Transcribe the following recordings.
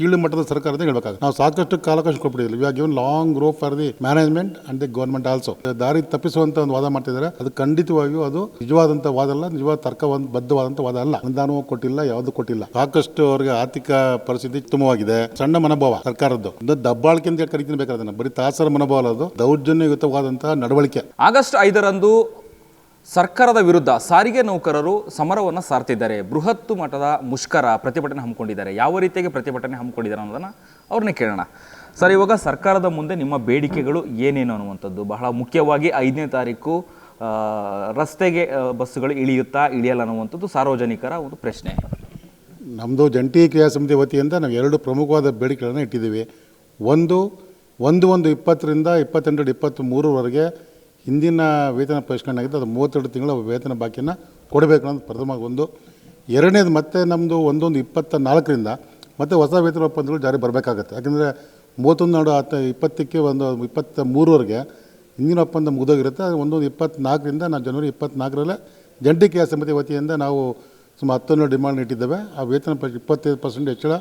ಕೀಳು ಮಟ್ಟದ ಸರ್ಕಾರ ಅಂತ ಹೇಳ್ಬೇಕಾಗುತ್ತೆ. ನಾವು ಸಾಕಷ್ಟು ಕಾಲಕಾಶ ಕೊಟ್ಬಿಟ್ಟಿದ್ವಿ ಇವಾಗ given long grow for the management and the government also ದಾರಿ ತಪ್ಪಿಸುವಂತ ಒಂದು ವಾದ ಮಾಡ್ತಿದ್ದಾರೆ. ಅದು ಖಂಡಿತವಾಗಿಯೂ ಅದು ನಿಜವಾದಂತ ವಾದ ಅಲ್ಲ, ನಿಜವಾದ ತರ್ಕ ಒಂದು ಬದ್ಧವಾದಂತ ವಾದ ಅಲ್ಲ. ಅನುದಾನವೂ ಕೊಟ್ಟಿಲ್ಲ, ಯಾವುದು ಕೊಟ್ಟಿಲ್ಲ. ಸಾಕಷ್ಟು ಅವರಿಗೆ ಆರ್ಥಿಕ ಪರಿಸ್ಥಿತಿ ಉತ್ತಮವಾಗಿದೆ. ಸಣ್ಣ ಮನೋಭಾವ ಸರ್ಕಾರದ್ದು. ಒಂದು ದಬ್ಬಾಳಿಕೆ ಅಂತ ಕರಿತೀನಿ ಅದನ್ನ. ಬರೀ ತಾಸರ ಮನೋಭಾವ ಅಲ್ಲ ಅದು. ದೌರ್ಜನ್ಯಯುತವಾದಂತಹ ನಡವಳಿಕೆ. ಆಗಸ್ಟ್ ಐದರಂದು ಸರ್ಕಾರದ ವಿರುದ್ಧ ಸಾರಿಗೆ ನೌಕರರು ಸಮರವನ್ನು ಸಾರ್ತಿದ್ದಾರೆ. ಬೃಹತ್ತು ಮಟ್ಟದ ಮುಷ್ಕರ ಪ್ರತಿಭಟನೆ ಹಮ್ಮಿಕೊಂಡಿದ್ದಾರೆ. ಯಾವ ರೀತಿಯಾಗಿ ಪ್ರತಿಭಟನೆ ಹಮ್ಮಿಕೊಂಡಿದ್ದಾರೆ ಅನ್ನೋದನ್ನು ಅವ್ರನ್ನೇ ಕೇಳೋಣ. ಸರ್, ಇವಾಗ ಸರ್ಕಾರದ ಮುಂದೆ ನಿಮ್ಮ ಬೇಡಿಕೆಗಳು ಏನೇನು ಅನ್ನುವಂಥದ್ದು? ಬಹಳ ಮುಖ್ಯವಾಗಿ ಐದನೇ ತಾರೀಕು ರಸ್ತೆಗೆ ಬಸ್ಸುಗಳು ಇಳಿಯುತ್ತಾ ಇಳಿಯಲ್ಲ ಅನ್ನುವಂಥದ್ದು ಸಾರ್ವಜನಿಕರ ಒಂದು ಪ್ರಶ್ನೆ. ನಮ್ಮದು ಜಂಟಿ ಕ್ರಿಯಾ ಸಮಿತಿ ವತಿಯಿಂದ ನಾವು ಎರಡು ಪ್ರಮುಖವಾದ ಬೇಡಿಕೆಗಳನ್ನು ಇಟ್ಟಿದ್ದೀವಿ. ಒಂದು ಒಂದು ಒಂದು ಇಪ್ಪತ್ತರಿಂದ ಇಪ್ಪತ್ತೆಂಟು ಇಪ್ಪತ್ತ್ ಮೂರರವರೆಗೆ ಹಿಂದಿನ ವೇತನ ಪರಿಷ್ಕರಣೆ ಆಗಿದ್ದು ಅದು ಮೂವತ್ತೆರಡು ತಿಂಗಳ ವೇತನ ಬಾಕಿಯನ್ನು ಕೊಡಬೇಕು ಅನ್ನೋದು ಪ್ರಥಮ ಒಂದು. ಎರಡನೇದು ಮತ್ತೆ ನಮ್ಮದು ಒಂದೊಂದು ಇಪ್ಪತ್ತ ನಾಲ್ಕರಿಂದ ಮತ್ತೆ ಹೊಸ ವೇತನ ಒಪ್ಪಂದಗಳು ಜಾರಿ ಬರಬೇಕಾಗತ್ತೆ. ಯಾಕೆಂದರೆ ಮೂವತ್ತೊಂದು ನಾಡು ಹತ್ತು ಇಪ್ಪತ್ತಕ್ಕೆ ಒಂದು ಇಪ್ಪತ್ತ ಮೂರವರೆಗೆ ಹಿಂದಿನ ಒಪ್ಪಂದ ಮುಗಿದೋಗಿರುತ್ತೆ. ಒಂದೊಂದು ಇಪ್ಪತ್ತ್ನಾಲ್ಕರಿಂದ ನಾವು ಜನವರಿ ಇಪ್ಪತ್ತ್ನಾಲ್ಕರಲ್ಲೇ ಜಂಟಿ ಕ್ರಿಯಾ ಸಮಿತಿ ವತಿಯಿಂದ ನಾವು ಸುಮಾರು ಹತ್ತೊಂದು ಡಿಮಾಂಡ್ ಇಟ್ಟಿದ್ದೇವೆ. ಆ ವೇತನ ಪ ಇಪ್ಪತ್ತೈದು ಪರ್ಸೆಂಟ್ ಹೆಚ್ಚಳ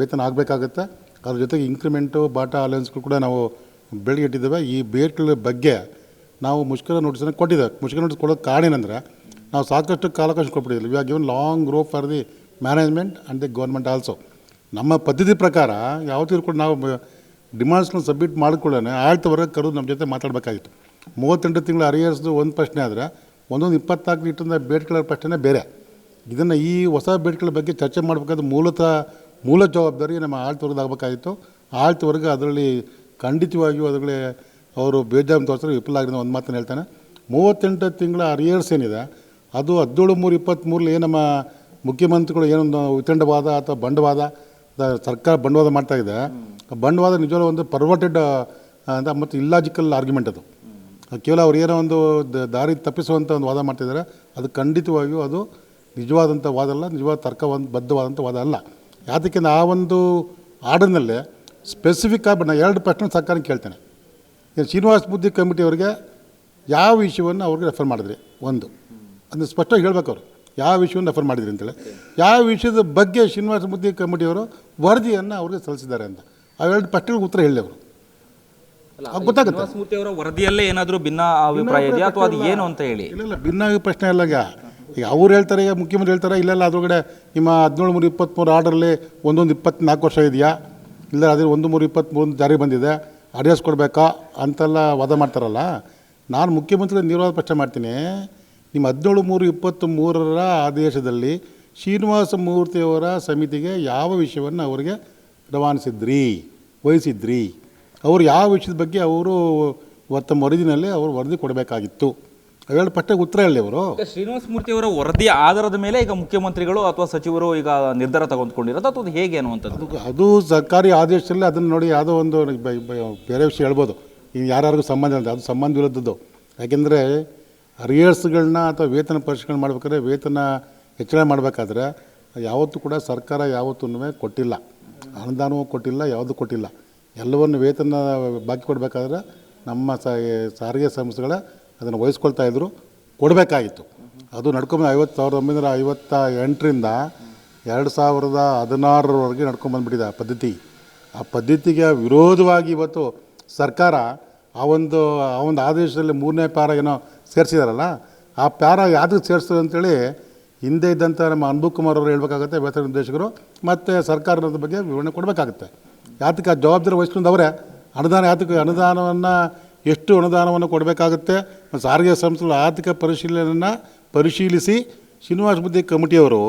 ವೇತನ ಆಗಬೇಕಾಗುತ್ತೆ. ಅದ್ರ ಜೊತೆಗೆ ಇನ್ಕ್ರಿಮೆಂಟು ಬಾಟಾ ಅಲಯನ್ಸ್ಗಳು ಕೂಡ ನಾವು ಬೆಳಗ್ಗೆ ಇಟ್ಟಿದ್ದೇವೆ. ಈ ಬೇಟ್ಗಳ ಬಗ್ಗೆ ನಾವು ಮುಷ್ಕರ ನೋಟಿಸನ್ನು ಕೊಟ್ಟಿದ್ದೇವೆ ಮುಷ್ಕರ ನೋಟಿಸ್ ಕೊಡೋಕ್ಕೆ ಕಾರಣ ಏನಂದರೆ, ನಾವು ಸಾಕಷ್ಟು ಕಾಲಕಾಶ we are given long grow for the management and the government also ನಮ್ಮ ಪದ್ಧತಿ ಪ್ರಕಾರ ಯಾವತ್ತಿದ್ರು ಕೂಡ ನಾವು ಡಿಮಾಂಡ್ಸ್ನ ಸಬ್ಮಿಟ್ ಮಾಡಿಕೊಳ್ಳೋಣ ಆಳ್ತವರೆಗೆ ಕರೆದು ನಮ್ಮ ಜೊತೆ ಮಾತಾಡಬೇಕಾಗಿತ್ತು. ಮೂವತ್ತೆಂಟು ತಿಂಗಳು ಅರಿಯರ್ಸ್ದು ಒಂದು ಪ್ರಶ್ನೆ ಆದರೆ, ಒಂದೊಂದು ಇಪ್ಪತ್ನಾಲ್ಕು ಇಟ್ಟಿಂದ ಬೇಡ್ಗಳ ಪ್ರಶ್ನೆ ಬೇರೆ. ಇದನ್ನು ಈ ಹೊಸ ಬೇಡ್ಗಳ ಬಗ್ಗೆ ಚರ್ಚೆ ಮಾಡಬೇಕಾದ್ರೆ ಮೂಲತಃ ಮೂಲ ಜವಾಬ್ದಾರಿ ನಮ್ಮ ಆಳ್ತವರ್ಗದಾಗಬೇಕಾಗಿತ್ತು ಆಳ್ತವರ್ಗ ಅದರಲ್ಲಿ ಖಂಡಿತವಾಗಿಯೂ ಅದರಲ್ಲಿ ಅವರು ಬೇಜಾರು ತೋರಿಸಿದ್ರೆ ವಿಫಲ ಆಗಿದೆ ಒಂದು ಮಾತನ್ನು ಹೇಳ್ತಾನೆ. ಮೂವತ್ತೆಂಟು ತಿಂಗಳ ಅರಿಯರ್ಸ್ ಏನಿದೆ, ಅದು ಹದಿನೇಳು ಮೂರು ಇಪ್ಪತ್ತ್ಮೂರಲ್ಲಿ ನಮ್ಮ ಮುಖ್ಯಮಂತ್ರಿಗಳು ಏನೊಂದು ವಿತಂಡವಾದ ಅಥವಾ ಬಂಡವಾದ ಸರ್ಕಾರ ಬಂಡವಾದ ಮಾಡ್ತಾ ಇದೆ. ಆ ಬಂಡವಾದ ನಿಜವಾಗ ಒಂದು ಪರ್ವರ್ಟೆಡ್ ಅಂತ ಮತ್ತು ಇಲ್ಲಾಜಿಕಲ್ ಆರ್ಗ್ಯುಮೆಂಟ್ ಅದು. ಕೇವಲ ಅವ್ರು ಏನೋ ಒಂದು ದಾರಿ ತಪ್ಪಿಸುವಂಥ ಒಂದು ವಾದ ಮಾಡ್ತಿದ್ದಾರೆ ಅದು ಖಂಡಿತವಾಗಿಯೂ ಅದು ನಿಜವಾದಂಥ ವಾದ ಅಲ್ಲ, ನಿಜವಾದ ತರ್ಕ ಒಂದು ಬದ್ಧವಾದಂಥ ವಾದ ಅಲ್ಲ. ಯಾತಕ್ಕಿಂತ ಆ ಒಂದು ಆರ್ಡರ್ನಲ್ಲೇ ಸ್ಪೆಸಿಫಿಕ್ ಆಗಿ ನಾನು ಎರಡು ಪ್ರಶ್ನೆ ಸರ್ಕಾರಕ್ಕೆ ಕೇಳ್ತೇನೆ. ಶ್ರೀನಿವಾಸ ಬುದ್ಧಿ ಕಮಿಟಿಯವ್ರಿಗೆ ಯಾವ ವಿಷಯವನ್ನು ಅವ್ರಿಗೆ ರೆಫರ್ ಮಾಡಿದ್ರಿ? ಒಂದು. ಅದನ್ನು ಸ್ಪಷ್ಟವಾಗಿ ಹೇಳ್ಬೇಕು ಅವರು. ಯಾವ ವಿಷಯವನ್ನು ರೆಫರ್ ಮಾಡಿದ್ರಿ ಅಂತೇಳಿ. ಯಾವ ವಿಷಯದ ಬಗ್ಗೆ ಶ್ರೀನಿವಾಸ ಬುದ್ಧಿ ಕಮಿಟಿಯವರು ವರದಿಯನ್ನು ಅವ್ರಿಗೆ ಸಲ್ಲಿಸಿದ್ದಾರೆ ಅಂತ. ಅವೆರಡು ಪ್ರಶ್ನೆಗಳಿಗೆ ಉತ್ತರ ಹೇಳಿ ಅವರು. ಗೊತ್ತಾಗುತ್ತೆ. ಅವರ ವರದಿಯಲ್ಲೇ ಏನಾದರೂ ಭಿನ್ನ ಅಭಿಪ್ರಾಯ ಇದೆಯಾ ಅಥವಾ ಅದು ಏನು ಅಂತ ಹೇಳಿ? ಇಲ್ಲ ಇಲ್ಲ ಭಿನ್ನ ಪ್ರಶ್ನೆ ಇಲ್ಲ ಈಗ. ಈಗ ಅವ್ರು ಹೇಳ್ತಾರೆ ಈಗ ಮುಖ್ಯಮಂತ್ರಿ ಹೇಳ್ತಾರೆ ಇಲ್ಲೆಲ್ಲ ಅದ್ರೊಳಗಡೆ ನಿಮ್ಮ ಹದಿನೇಳು ಮೂರು ಇಪ್ಪತ್ತ್ಮೂರು ಆರ್ಡರ್ಲಿ ಒಂದೊಂದು ಇಪ್ಪತ್ನಾಲ್ಕು ವರ್ಷ ಇದೆಯಾ? ಇಲ್ಲ ಅದೇ ಒಂದು ಮೂರು ಇಪ್ಪತ್ತ್ಮೂರು ಜಾರಿ ಬಂದಿದೆ. ಅಡ್ರೆಸ್ ಕೊಡಬೇಕಾ ಅಂತೆಲ್ಲ ವಾದ ಮಾಡ್ತಾರಲ್ಲ? ನಾನು ಮುಖ್ಯಮಂತ್ರಿ ನಿರ್ವಾದ ಪ್ರಶ್ನೆ ಮಾಡ್ತೀನಿ. ನಿಮ್ಮ ಹದಿನೇಳು ಮೂರು ಇಪ್ಪತ್ತು ಮೂರರ ಆದೇಶದಲ್ಲಿ ಶ್ರೀನಿವಾಸ ಮೂರ್ತಿಯವರ ಸಮಿತಿಗೆ ಯಾವ ವಿಷಯವನ್ನು ಅವರಿಗೆ ರವಾನಿಸಿದ್ರಿ, ವಹಿಸಿದ್ರಿ? ಅವರು ಯಾವ ವಿಷಯದ ಬಗ್ಗೆ ಅವರು ತಮ್ಮ ವರದಿನಲ್ಲಿ ಅವರು ವರದಿ ಕೊಡಬೇಕಾಗಿತ್ತು. ಅವೆರಡು ಪಟ್ಟೆಗೆ ಉತ್ತರ ಹೇಳಿ ಅವರು ಶ್ರೀನಿವಾಸ ಮೂರ್ತಿ ಅವರ ವರದಿ ಆಧಾರದ ಮೇಲೆ ಈಗ ಮುಖ್ಯಮಂತ್ರಿಗಳು ಅಥವಾ ಸಚಿವರು ಈಗ ನಿರ್ಧಾರ ತಗೊಂಡ್ಕೊಂಡಿರೋದು ಅಥವಾ ಅದು ಹೇಗೆ ಅನ್ನುವಂಥದ್ದು? ಅದು- ಅದು ಸರ್ಕಾರಿ ಆದೇಶದಲ್ಲಿ ಅದನ್ನು ನೋಡಿ ಯಾವುದೋ ಒಂದು ಬೇರೆ ವಿಷಯ ಹೇಳ್ಬೋದು. ಈಗ ಯಾರ್ಯಾರಿಗೂ ಸಂಬಂಧ ಇಲ್ಲ ಅದು ಸಂಬಂಧ ಇರೋದ್ದು ಯಾಕೆಂದರೆ ಅರಿಯರ್ಸ್ಗಳನ್ನ ಅಥವಾ ವೇತನ ಪರಿಷ್ಕರಣೆ ಮಾಡಬೇಕಾದ್ರೆ ವೇತನ ಹೆಚ್ಚಳ ಮಾಡಬೇಕಾದ್ರೆ ಯಾವತ್ತೂ ಕೂಡ ಸರ್ಕಾರ ಯಾವತ್ತೂ ಕೊಟ್ಟಿಲ್ಲ. ಅನುದಾನವೂ ಕೊಟ್ಟಿಲ್ಲ ಯಾವುದೂ ಕೊಟ್ಟಿಲ್ಲ. ಎಲ್ಲವನ್ನು ವೇತನ ಬಾಕಿ ಕೊಡಬೇಕಾದ್ರೆ ನಮ್ಮ ಸಾರಿಗೆ ಸಂಸ್ಥೆಗಳ ಅದನ್ನು ವಹಿಸ್ಕೊಳ್ತಾ ಇದ್ದರು ಕೊಡಬೇಕಾಗಿತ್ತು. ಅದು ನಡ್ಕೊಂಬ ಐವತ್ತು ಸಾವಿರದ ಒಂಬೈನೂರ ಐವತ್ತ ಎಂಟರಿಂದ ಎರಡು ಸಾವಿರದ ಹದಿನಾರರವರೆಗೆ ನಡ್ಕೊಂಬಂದ್ಬಿಟ್ಟಿದೆ ಆ ಪದ್ಧತಿ. ಆ ಪದ್ಧತಿಗೆ ವಿರೋಧವಾಗಿ ಇವತ್ತು ಸರ್ಕಾರ ಆ ಒಂದು ಆ ಒಂದು ಆದೇಶದಲ್ಲಿ ಮೂರನೇ ಪ್ಯಾರ ಏನೋ ಸೇರಿಸಿದಾರಲ್ಲ, ಆ ಪ್ಯಾರ ಯಾವುದಕ್ಕೆ ಸೇರಿಸ್ತದೆ ಅಂತೇಳಿ ಹಿಂದೆ ಇದ್ದಂಥ ನಮ್ಮ ಅನ್ಬು ಕುಮಾರ್ ಅವರು ಹೇಳಬೇಕಾಗುತ್ತೆ ವ್ಯವಸ್ಥೆ ನಿರ್ದೇಶಕರು, ಮತ್ತು ಸರ್ಕಾರದ ಬಗ್ಗೆ ವಿವರಣೆ ಕೊಡಬೇಕಾಗುತ್ತೆ. ಯಾತಕ್ಕೆ ಆ ಜವಾಬ್ದಾರಿ ವಹಿಸ್ಕೊಂಡವರೇ? ಅನುದಾನ ಯಾತಕ್ಕೆ, ಅನುದಾನವನ್ನು ಎಷ್ಟು ಅನುದಾನವನ್ನು ಕೊಡಬೇಕಾಗುತ್ತೆ? ಸಾರಿಗೆ ಸಂಸ್ಥೆಗಳ ಆರ್ಥಿಕ ಪರಿಶೀಲನೆಯನ್ನು ಪರಿಶೀಲಿಸಿ ಶ್ರೀನಿವಾಸ ಬುದ್ಧಿ ಕಮಿಟಿಯವರು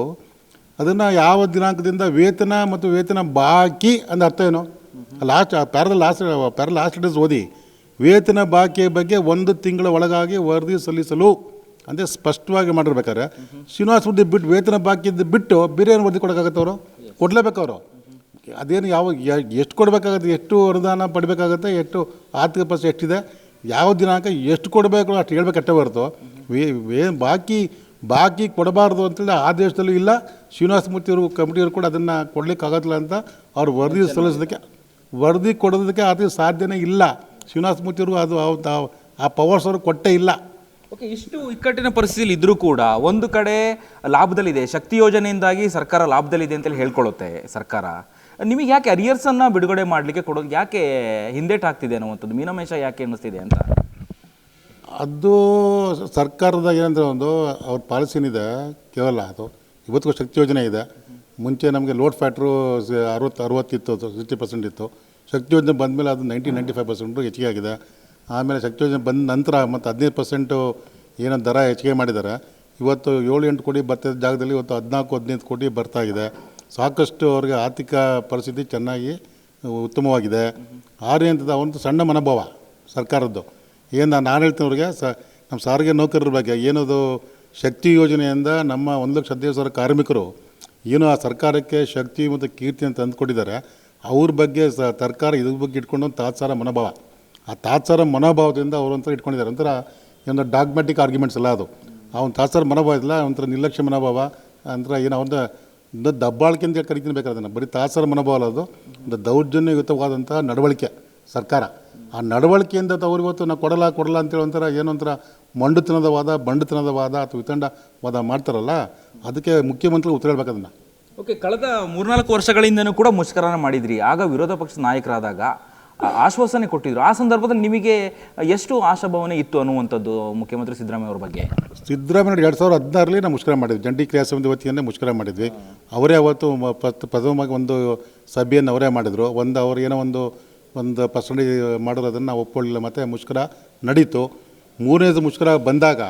ಅದನ್ನು ಯಾವ ದಿನಾಂಕದಿಂದ ವೇತನ ಮತ್ತು ವೇತನ ಬಾಕಿ ಅಂದ ಅರ್ಥ ಏನು? Last parallel last parallel last days ಓದಿ. ವೇತನ ಬಾಕಿಯ ಬಗ್ಗೆ ಒಂದು ತಿಂಗಳ ಒಳಗಾಗಿ ವರದಿ ಸಲ್ಲಿಸಲು ಅಂದರೆ ಸ್ಪಷ್ಟವಾಗಿ ಮಾಡಿರ್ಬೇಕಾದ್ರೆ ಶ್ರೀನಿವಾಸ ಬುದ್ಧಿ ಬಿಟ್ಟು ವೇತನ ಬಾಕಿದ್ದು ಬಿಟ್ಟು ಬೇರೆ ಏನು ವರದಿ ಕೊಡೋಕ್ಕಾಗತ್ತವರು ಕೊಡಲೇಬೇಕವರು ಅದೇನು ಯಾವ ಎಷ್ಟು ಕೊಡಬೇಕಾಗತ್ತೆ, ಎಷ್ಟು ಅನುದಾನ ಪಡಿಬೇಕಾಗತ್ತೆ, ಎಷ್ಟು ಆರ್ಥಿಕ ಪರಿಸ್ಥಿತಿ ಎಷ್ಟಿದೆ, ಯಾವ ದಿನಾಂಕ ಎಷ್ಟು ಕೊಡಬೇಕು ಅಷ್ಟು ಹೇಳಬೇಕು ಹೊರತು. ವೇ ಬಾಕಿ ಬಾಕಿ ಕೊಡಬಾರ್ದು ಅಂತೇಳಿ ಆದೇಶದಲ್ಲೂ ಇಲ್ಲ. ಶ್ರೀನಿವಾಸ ಮೂರ್ತಿಯವರು ಕಮಿಟಿಯವರು ಕೂಡ ಅದನ್ನು ಕೊಡ್ಲಿಕ್ಕೆ ಆಗೋದಿಲ್ಲ ಅಂತ ಅವ್ರು ವರದಿ ಸಲ್ಲಿಸೋದಕ್ಕೆ, ವರದಿ ಕೊಡೋದಕ್ಕೆ ಅದು ಸಾಧ್ಯನೇ ಇಲ್ಲ. ಶ್ರೀನಿವಾಸ ಮೂರ್ತಿಯವರು ಅದು ಆ ಪವರ್ಸ್ ಅವರು ಕೊಟ್ಟೇ ಇಲ್ಲ. ಓಕೆ, ಇಷ್ಟು ಇಕ್ಕಟ್ಟಿನ ಪರಿಸ್ಥಿತಿಯಲ್ಲಿ ಇದ್ದರೂ ಕೂಡ ಒಂದು ಕಡೆ ಲಾಭದಲ್ಲಿದೆ, ಶಕ್ತಿ ಯೋಜನೆಯಿಂದಾಗಿ ಸರ್ಕಾರ ಲಾಭದಲ್ಲಿದೆ ಅಂತೇಳಿ ಹೇಳ್ಕೊಳ್ಳುತ್ತೆ ಸರ್ಕಾರ. ನಿಮಗೆ ಯಾಕೆ ಅರಿಯರ್ಸನ್ನು ಬಿಡುಗಡೆ ಮಾಡಲಿಕ್ಕೆ ಕೊಡೋದು ಯಾಕೆ ಹಿಂದೇಟ್ ಆಗ್ತಿದೆ ಅನ್ನುವಂಥದ್ದು ಮೀನಮೇಷ ಯಾಕೆ ಅನ್ನಿಸ್ತಿದೆ ಅಂತ? ಅದು ಸರ್ಕಾರದ ಏನಂದ್ರೆ ಒಂದು ಅವ್ರ ಪಾಲಿಸಿನಿದೆ, ಕೇವಲ ಅದು. ಇವತ್ತಿಗೂ ಶಕ್ತಿ ಯೋಜನೆ ಇದೆ. ಮುಂಚೆ ನಮಗೆ ಲೋಡ್ ಫ್ಯಾಕ್ಟ್ರು ಅರವತ್ತು ಅರವತ್ತಿತ್ತು ಸಿಕ್ಸ್ಟಿ ಪರ್ಸೆಂಟ್ ಇತ್ತು. ಶಕ್ತಿ ಯೋಜನೆ ಬಂದಮೇಲೆ ಅದು ನೈಂಟಿ ನೈಂಟಿ ಫೈವ್ ಪರ್ಸೆಂಟು ಹೆಚ್ಚಿಗೆ ಆಗಿದೆ. ಆಮೇಲೆ ಶಕ್ತಿ ಯೋಜನೆ ಬಂದ ನಂತರ ಮತ್ತು ಹದಿನೈದು ಪರ್ಸೆಂಟು ಏನೋ ದರ ಹೆಚ್ಚಿಗೆ ಮಾಡಿದ್ದಾರೆ. ಇವತ್ತು ಏಳು ಎಂಟು ಕೋಟಿ ಬರ್ತಿದ್ದ ಜಾಗದಲ್ಲಿ ಇವತ್ತು ಹದಿನಾಲ್ಕು, ಹದಿನೈದು ಕೋಟಿ ಬರ್ತಾ ಇದೆ. ಸಾಕಷ್ಟು ಅವ್ರಿಗೆ ಆರ್ಥಿಕ ಪರಿಸ್ಥಿತಿ ಚೆನ್ನಾಗಿ ಉತ್ತಮವಾಗಿದೆ. ಆರು ಹಂತದ ಒಂದು ಸಣ್ಣ ಮನೋಭಾವ ಸರ್ಕಾರದ್ದು. ಏನು ನಾನು ಹೇಳ್ತೀನಿ ಅವ್ರಿಗೆ ಸ ನಮ್ಮ ಸಾರಿಗೆ ನೌಕರರ ಬಗ್ಗೆ ಏನದು ಶಕ್ತಿ ಯೋಜನೆಯಿಂದ ನಮ್ಮ ಒಂದು ಲಕ್ಷ ಹದಿನೈದು ಸಾವಿರ ಕಾರ್ಮಿಕರು ಏನು ಆ ಸರ್ಕಾರಕ್ಕೆ ಶಕ್ತಿ ಮತ್ತು ಕೀರ್ತಿ ಅಂತ ತಂದುಕೊಟ್ಟಿದ್ದಾರೆ ಅವ್ರ ಬಗ್ಗೆ ಸ, ಸರ್ಕಾರ ಇದ್ರ ಬಗ್ಗೆ ಇಟ್ಕೊಂಡು ಒಂದು ತಾತ್ಸಾರ ಮನೋಭಾವ. ಆ ತಾತ್ಸಾರ ಮನೋಭಾವದಿಂದ ಅವರು ಒಂಥರ ಇಟ್ಕೊಂಡಿದ್ದಾರೆ. ಒಂಥರ ಏನೋ ಡಾಗ್ಮೆಟಿಕ್ ಆರ್ಗ್ಯುಮೆಂಟ್ಸ್ ಎಲ್ಲ ಅದು. ಒಂದು ತಾತ್ಸಾರ ಮನೋಭಾವ ಇಲ್ಲ ಒಂಥರ ನಿರ್ಲಕ್ಷ್ಯ ಮನೋಭಾವ ಅಂದ್ರೆ ಏನೋ ಒಂದು ದಬ್ಬಾಳಿಕೆ ಅಂತ ಕರಿತೀನಿ ಬೇಕಾದ್ರೆ ಬರೀ ತಾಸರ ಮನೋಭಾವ ಅಲ್ಲ ಅದು. ಒಂದು ದೌರ್ಜನ್ಯಯುತವಾದಂಥ ನಡವಳಿಕೆ ಸರ್ಕಾರ. ಆ ನಡವಳಿಕೆಯಿಂದ ಅವ್ರು ಇವತ್ತು ನಾವು ಕೊಡಲ್ಲ ಕೊಡಲ್ಲ ಅಂತೇಳಿ ಒಂಥರ ಮಂಡುತನದ ವಾದ, ಬಂಡುತನದ ವಾದ ಅಥವಾ ವಿತಂಡ ವಾದ ಮಾಡ್ತಾರಲ್ಲ, ಅದಕ್ಕೆ ಮುಖ್ಯಮಂತ್ರಿ ಉತ್ತರ ಹೇಳ್ಬೇಕು ಓಕೆ, ಕಳೆದ ಮೂರ್ನಾಲ್ಕು ವರ್ಷಗಳಿಂದನೂ ಕೂಡ ಮುಷ್ಕರನ ಮಾಡಿದ್ರಿ. ಆಗ ವಿರೋಧ ಪಕ್ಷದ ನಾಯಕರಾದಾಗ ಆಶ್ವಾಸನೆ ಕೊಟ್ಟಿದ್ರು. ಆ ಸಂದರ್ಭದಲ್ಲಿ ನಿಮಗೆ ಎಷ್ಟು ಆಶಾಭಾವನೆ ಇತ್ತು ಅನ್ನುವಂಥದ್ದು ಮುಖ್ಯಮಂತ್ರಿ ಸಿದ್ದರಾಮಯ್ಯ ಅವ್ರ ಬಗ್ಗೆ? ಸಿದ್ದರಾಮಯ್ಯ ಎರಡು ಸಾವಿರದ ಹದಿನಾರರಲ್ಲಿ ನಾವು ಮುಷ್ಕರ ಮಾಡಿದ್ವಿ. ಜಂಟಿ ಕ್ರಿಯಾ ಸಮಿತಿ ವತಿಯಿಂದ ಮುಷ್ಕರ ಮಾಡಿದ್ವಿ. ಅವರೇ ಅವತ್ತು ಪ್ರಥಮವಾಗಿ ಒಂದು ಸಭೆಯನ್ನು ಅವರೇ ಮಾಡಿದರು. ಒಂದು ಅವ್ರು ಏನೋ ಒಂದು ಒಂದು ಪರ್ಸೆಂಟೇಜ್ ಮಾಡೋದು ಅದನ್ನು ನಾವು ಒಪ್ಕೊಳ್ಳಿಲ್ಲ. ಮತ್ತು ಮುಷ್ಕರ ನಡೀತು. ಮೂರನೇದು ಮುಷ್ಕರ ಬಂದಾಗ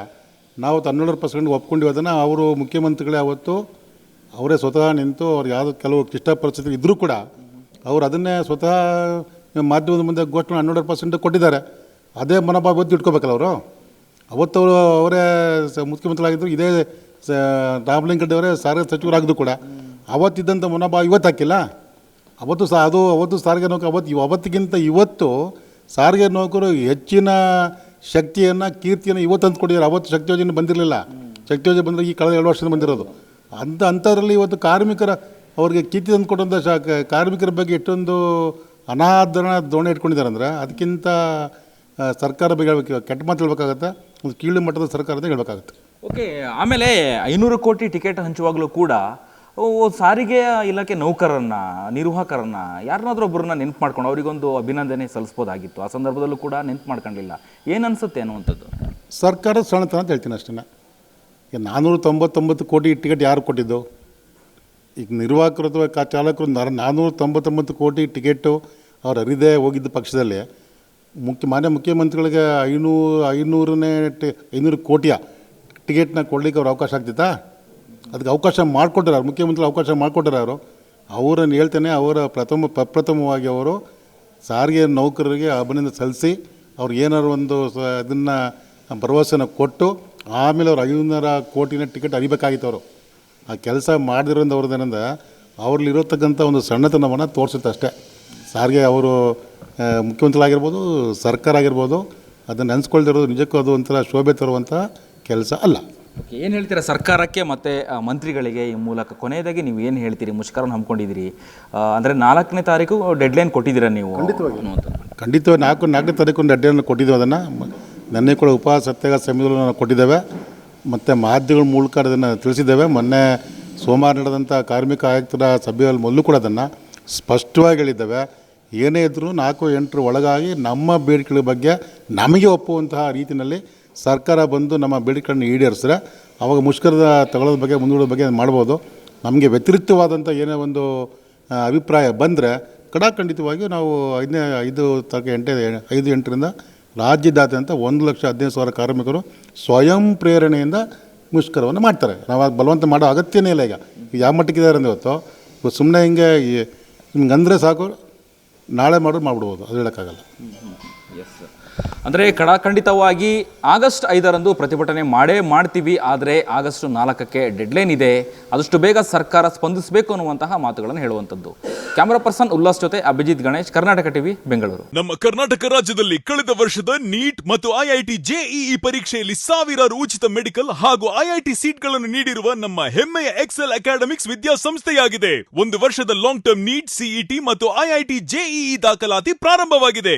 ನಾವು ಹನ್ನೆರಡು ಪರ್ಸೆಂಟ್ ಒಪ್ಕೊಂಡಿವಿ. ಅದನ್ನು ಅವರು ಮುಖ್ಯಮಂತ್ರಿಗಳೇ ಅವತ್ತು ಅವರೇ ಸ್ವತಃ ನಿಂತು ಅವ್ರು ಯಾವುದೋ ಕೆಲವು ಕ್ಲಿಷ್ಟ ಪರಿಸ್ಥಿತಿ ಇದ್ದರೂ ಕೂಡ ಅವರು ಅದನ್ನೇ ಸ್ವತಃ ಮಾಧ್ಯಮದ ಮುಂದೆ ಘೋಷಣೆ ಹನ್ನೆರಡು ಪರ್ಸೆಂಟ್ ಕೊಟ್ಟಿದ್ದಾರೆ. ಅದೇ ಮನೋಭಾವ ಇವತ್ತು ಇಟ್ಕೋಬೇಕಲ್ಲ ಅವರು? ಅವತ್ತು ಅವರು ಅವರೇ ಮುಖ್ಯಮಂತ್ರಿಗಳಾಗಿದ್ದರು ಇದೇ ಸ ರಾಮಲಿಂಗಡ್ಡಿ ಅವರೇ ಸಾರಿಗೆ ಸಚಿವರಾಗಿದ್ದು ಕೂಡ. ಅವತ್ತಿದ್ದಂಥ ಮನೋಭಾವ ಇವತ್ತು ಹಾಕಿಲ್ಲ? ಅವತ್ತು ಸಹ ಅದು ಅವತ್ತು ಸಾರಿಗೆ ನೌಕರು, ಅವತ್ತು ಅವತ್ತಿಗಿಂತ ಇವತ್ತು ಸಾರಿಗೆ ನೌಕರು ಹೆಚ್ಚಿನ ಶಕ್ತಿಯನ್ನು, ಕೀರ್ತಿಯನ್ನು ಇವತ್ತು ಅಂದ್ಕೊಂಡಿದ್ದಾರೆ ಅವತ್ತು ಶಕ್ತಿ ಯೋಜನೆ ಬಂದಿರಲಿಲ್ಲ. ಶಕ್ತಿ ಯೋಜನೆ ಬಂದರೆ ಈ ಕಳೆದ ಎರಡು ವರ್ಷದಿಂದ ಬಂದಿರೋದು. ಅಂಥ ಅಂಥದ್ರಲ್ಲಿ ಇವತ್ತು ಕಾರ್ಮಿಕರ, ಅವ್ರಿಗೆ ಕೀರ್ತಿ ತಂದುಕೊಟ್ಟಂಥ ಶ ಕಾರ್ಮಿಕರ ಬಗ್ಗೆ ಎಷ್ಟೊಂದು ಅನಾದರಣ ದೋಣಿ ಇಟ್ಕೊಂಡಿದ್ದಾರೆ ಅಂದ್ರೆ ಅದಕ್ಕಿಂತ ಸರ್ಕಾರ ಬಗ್ಗೆ ಹೇಳ್ಬೇಕು ಕೆಟ್ಟ ಮಾತು ಹೇಳ್ಬೇಕಾಗತ್ತೆ? ಒಂದು ಕೀಳು ಮಟ್ಟದ ಸರ್ಕಾರ ಅಂತ ಹೇಳ್ಬೇಕಾಗತ್ತೆ. ಓಕೆ ಆಮೇಲೆ ಐನೂರು ಕೋಟಿ ಟಿಕೆಟ್ ಹಂಚುವಾಗಲೂ ಕೂಡ ಸಾರಿಗೆ ಇಲಾಖೆ ನೌಕರರನ್ನ ನಿರ್ವಾಹಕರನ್ನ ಯಾರನ್ನಾದ್ರೂ ಒಬ್ಬರನ್ನ ನೆನ್ಪು ಮಾಡ್ಕೊಂಡು ಅವರಿಗೊಂದು ಅಭಿನಂದನೆ ಸಲ್ಲಿಸ್ಬೋದಾಗಿತ್ತು. ಆ ಸಂದರ್ಭದಲ್ಲೂ ಕೂಡ ನೆನ್ಪು ಮಾಡ್ಕೊಂಡಿಲ್ಲ. ಏನು ಅನ್ಸುತ್ತೆ ಅನ್ನುವಂಥದ್ದು? ಸರ್ಕಾರದ ಸಣ್ಣತನ ಅಂತ ಹೇಳ್ತೀನಿ ಅಷ್ಟೇ ನಾನ್ನೂರ ತೊಂಬತ್ತೊಂಬತ್ತು ಕೋಟಿ ಟಿಕೆಟ್ ಯಾರು ಕೊಟ್ಟಿದ್ದು? ಈಗ ನಿರ್ವಾಹಕರು ಅಥವಾ ಕಾ ಚಾಲಕರು ನರ- ನಾನ್ನೂರ ತೊಂಬತ್ತೊಂಬತ್ತು ಕೋಟಿ ಟಿಕೆಟು ಅವ್ರು ಹರಿದೇ ಹೋಗಿದ್ದ ಪಕ್ಷದಲ್ಲಿ. ಮುಖ್ಯ ಮಾನ್ಯ ಮುಖ್ಯಮಂತ್ರಿಗಳಿಗೆ ಐನೂರು ಐನೂರನೇ ಟಿ ಐನೂರು ಕೋಟಿಯ ಟಿಕೆಟ್ನ ಕೊಡಲಿಕ್ಕೆ ಅವ್ರು ಅವಕಾಶ ಆಗ್ತಿತ್ತಾ? ಅದಕ್ಕೆ ಅವಕಾಶ ಮಾಡಿಕೊಟ್ಟಿದ್ದಾರೆ ಮುಖ್ಯಮಂತ್ರಿ ಅವಕಾಶ ಮಾಡಿಕೊಟ್ಟಿದ್ದಾರೆ ಅವರು. ಅವರನ್ನು ಹೇಳ್ತೇನೆ, ಅವರ ಪ್ರಥಮ ಪ್ರಪ್ರಥಮವಾಗಿ ಅವರು ಸಾರಿಗೆ ನೌಕರರಿಗೆ ಅಭಿನಂದನೆ ಸಲ್ಲಿಸಿ ಅವ್ರು ಏನಾರು ಒಂದು ಸ ಅದನ್ನು ಭರವಸೆನ ಕೊಟ್ಟು ಆಮೇಲೆ ಅವ್ರು ಐನೂರ ಕೋಟಿನ ಟಿಕೆಟ್ ಅರಿಬೇಕಾಗಿತ್ತು ಅವರು. ಆ ಕೆಲಸ ಮಾಡದಿರೋದು ಅವ್ರದ್ದೇನಂದ ಅವ್ರಲ್ಲಿ ಇರತಕ್ಕಂಥ ಒಂದು ಸಣ್ಣತನವನ್ನು ತೋರಿಸುತ್ತೆ ಅಷ್ಟೇ. ಸಾರಿಗೆ ಅವರು ಮುಖ್ಯಮಂತ್ರಿ ಆಗಿರ್ಬೋದು ಸರ್ಕಾರ ಆಗಿರ್ಬೋದು ಅದನ್ನು ನೆನೆಸ್ಕೊಳ್ದಿರೋದು ನಿಜಕ್ಕೂ ಅದು ಒಂಥರ ಶೋಭೆ ತರುವಂಥ ಕೆಲಸ ಅಲ್ಲ. ಓಕೆ ಏನು ಹೇಳ್ತೀರಾ ಸರ್ಕಾರಕ್ಕೆ ಮತ್ತು ಆ, ಮಂತ್ರಿಗಳಿಗೆ ಈ ಮೂಲಕ? ಕೊನೆಯದಾಗಿ ನೀವು ಏನು ಹೇಳ್ತೀರಿ? ಮುಷ್ಕರನ ಹಮ್ಮಿಕೊಂಡಿದ್ದೀರಿ. ಅಂದರೆ ನಾಲ್ಕನೇ ತಾರೀಕು ಡೆಡ್ಲೈನ್ ಕೊಟ್ಟಿದ್ದೀರಾ ನೀವು? ಖಂಡಿತವಾಗಿ. ಖಂಡಿತವಾಗಿ ನಾಲ್ಕು ನಾಲ್ಕನೇ ತಾರೀಕು ಒಂದು ಲೈನ್ ಕೊಟ್ಟಿದ್ದೇವೆ ಅದನ್ನು. ನೆನ್ನೆ ಕೂಡ ಉಪ ಸತ್ಯಾಗ ಸಮಿತಿಗಳನ್ನು ನಾವು ಕೊಟ್ಟಿದ್ದೇವೆ. ಮತ್ತು ಮಾಧ್ಯಮಗಳ ಮೂಲಕ ಅದನ್ನು ತಿಳಿಸಿದ್ದೇವೆ. ಮೊನ್ನೆ ಸೋಮವಾರ ನಡೆದಂಥ ಕಾರ್ಮಿಕ ಆಯುಕ್ತರ ಸಭೆಯಲ್ಲಿ ಮೊದಲು ಕೂಡ ಅದನ್ನು ಸ್ಪಷ್ಟವಾಗಿ ಹೇಳಿದ್ದೇವೆ. ಏನೇ ಇದ್ದರೂ ನಾಲ್ಕು ಎಂಟರ ಒಳಗಾಗಿ ನಮ್ಮ ಬೇಡಿಕೆಗಳ ಬಗ್ಗೆ ನಮಗೆ ಒಪ್ಪುವಂತಹ ರೀತಿಯಲ್ಲಿ ಸರ್ಕಾರ ಬಂದು ನಮ್ಮ ಬೇಡಿಕೆಗಳನ್ನು ಈಡೇರಿಸಿದ್ರೆ ಅವಾಗ ಮುಷ್ಕರದ ತಗೊಳ್ಳೋದ್ರ ಬಗ್ಗೆ ಮುಂದೂಡೋದ್ರ ಬಗ್ಗೆ ಮಾಡ್ಬೋದು. ನಮಗೆ ವ್ಯತಿರಿಕ್ತವಾದಂಥ ಏನೇ ಒಂದು ಅಭಿಪ್ರಾಯ ಬಂದರೆ ಕಡಾಖಂಡಿತವಾಗಿ ನಾವು ಐದನೇ, ಐದು ತಾರೀಕು ಎಂಟೇ, ಐದು ಎಂಟರಿಂದ ರಾಜ್ಯದಾದ್ಯಂತ ಒಂದು ಲಕ್ಷ ಹದಿನೈದು ಸಾವಿರ ಕಾರ್ಮಿಕರು ಸ್ವಯಂ ಪ್ರೇರಣೆಯಿಂದ ಮುಷ್ಕರವನ್ನು ಮಾಡ್ತಾರೆ. ನಾವು ಬಲವಂತ ಮಾಡೋ ಅಗತ್ಯನೇ ಇಲ್ಲ ಈಗ. ಯಾವ ಮಟ್ಟಕ್ಕಿದ್ದಾರೆ ಅಂದ್ರೆ ಇವತ್ತು ಸುಮ್ಮನೆ ಹಿಂಗೆ ನಿಮ್ಗೆ ಅಂದರೆ ಸಾಕು, ನಾಳೆ ಮಾಡೋದು ಮಾಡ್ಬಿಡ್ಬೋದು. ಅದು ಹೇಳೋಕ್ಕಾಗಲ್ಲ. ಎಸ್ ಅಂದರೆ ಕಡಾಖಂಡಿತವಾಗಿ ಆಗಸ್ಟ್ ಐದರಂದು ಪ್ರತಿಭಟನೆ ಮಾಡೇ ಮಾಡ್ತೀವಿ, ಆದರೆ ಆಗಸ್ಟ್ ನಾಲ್ಕಕ್ಕೆ ಡೆಡ್ಲೈನ್ ಇದೆ. ಆದಷ್ಟು ಬೇಗ ಸರ್ಕಾರ ಸ್ಪಂದಿಸಬೇಕು ಅನ್ನುವಂತಹ ಮಾತುಗಳನ್ನು ಹೇಳುವಂಥದ್ದು. ಕ್ಯಾಮರಾ ಪರ್ಸನ್ ಉಲ್ಲಾಸ್ ಜೊತೆ ಅಭಿಜಿತ್ ಗಣೇಶ್, ಕರ್ನಾಟಕ ಟಿವಿ, ಬೆಂಗಳೂರು. ನಮ್ಮ ಕರ್ನಾಟಕ ರಾಜ್ಯದಲ್ಲಿ ಕಳೆದ ವರ್ಷದ ನೀಟ್ ಮತ್ತು ಐಐಟಿ ಜೆಇಇ ಪರೀಕ್ಷೆಯಲ್ಲಿ ಸಾವಿರಾರು ಉಚಿತ ಮೆಡಿಕಲ್ ಹಾಗೂ ಐಐಟಿ ಸೀಟ್ಗಳನ್ನು ನೀಡಿರುವ ನಮ್ಮ ಹೆಮ್ಮೆಯ ಎಕ್ಸೆಲ್ ಅಕಾಡೆಮಿಕ್ಸ್ ವಿದ್ಯಾಸಂಸ್ಥೆಯಾಗಿದೆ. ಒಂದು ವರ್ಷದ ಲಾಂಗ್ ಟರ್ಮ್ ನೀಟ್, ಸಿಇಟಿ ಮತ್ತು ಐಐಟಿ ಜೆಇಇ ದಾಖಲಾತಿ ಪ್ರಾರಂಭವಾಗಿದೆ.